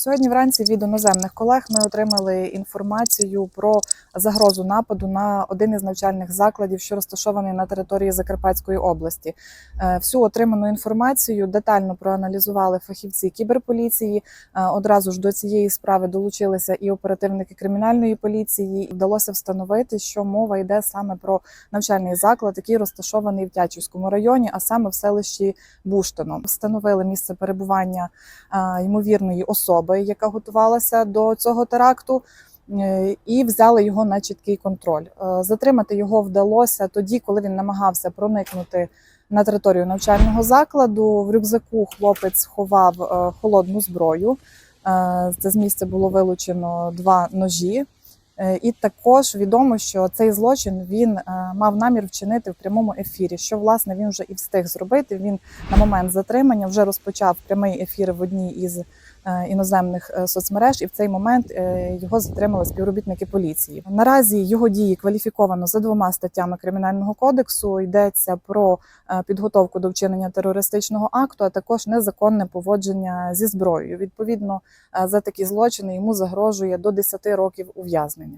Сьогодні вранці від іноземних колег ми отримали інформацію про загрозу нападу на один із навчальних закладів, що розташований на території Закарпатської області. Е, Всю отриману інформацію детально проаналізували фахівці кіберполіції. Е, Одразу ж до цієї справи долучилися і оперативники кримінальної поліції. Вдалося встановити, що мова йде саме про навчальний заклад, який розташований в Тячівському районі, а саме в селищі Буштино. Встановили місце перебування е, ймовірної особи, яка готувалася до цього теракту. е, І взяли його на чіткий контроль. Е, Затримати його вдалося тоді, коли він намагався проникнути на територію навчального закладу. В рюкзаку хлопець ховав е, холодну зброю. Це з місця було вилучено два ножі. Е, І також відомо, що цей злочин він е, мав намір вчинити в прямому ефірі. Що власне він вже і встиг зробити. Він на момент затримання вже розпочав прямий ефір в одній із е, іноземних соцмереж, і в цей момент його затримали співробітники поліції. Наразі його дії кваліфіковано за двома статтями кримінального кодексу. Йдеться про підготовку до вчинення терористичного акту, а також незаконне поводження зі зброєю. Відповідно, за такі злочини йому загрожує до 10 років ув'язнення.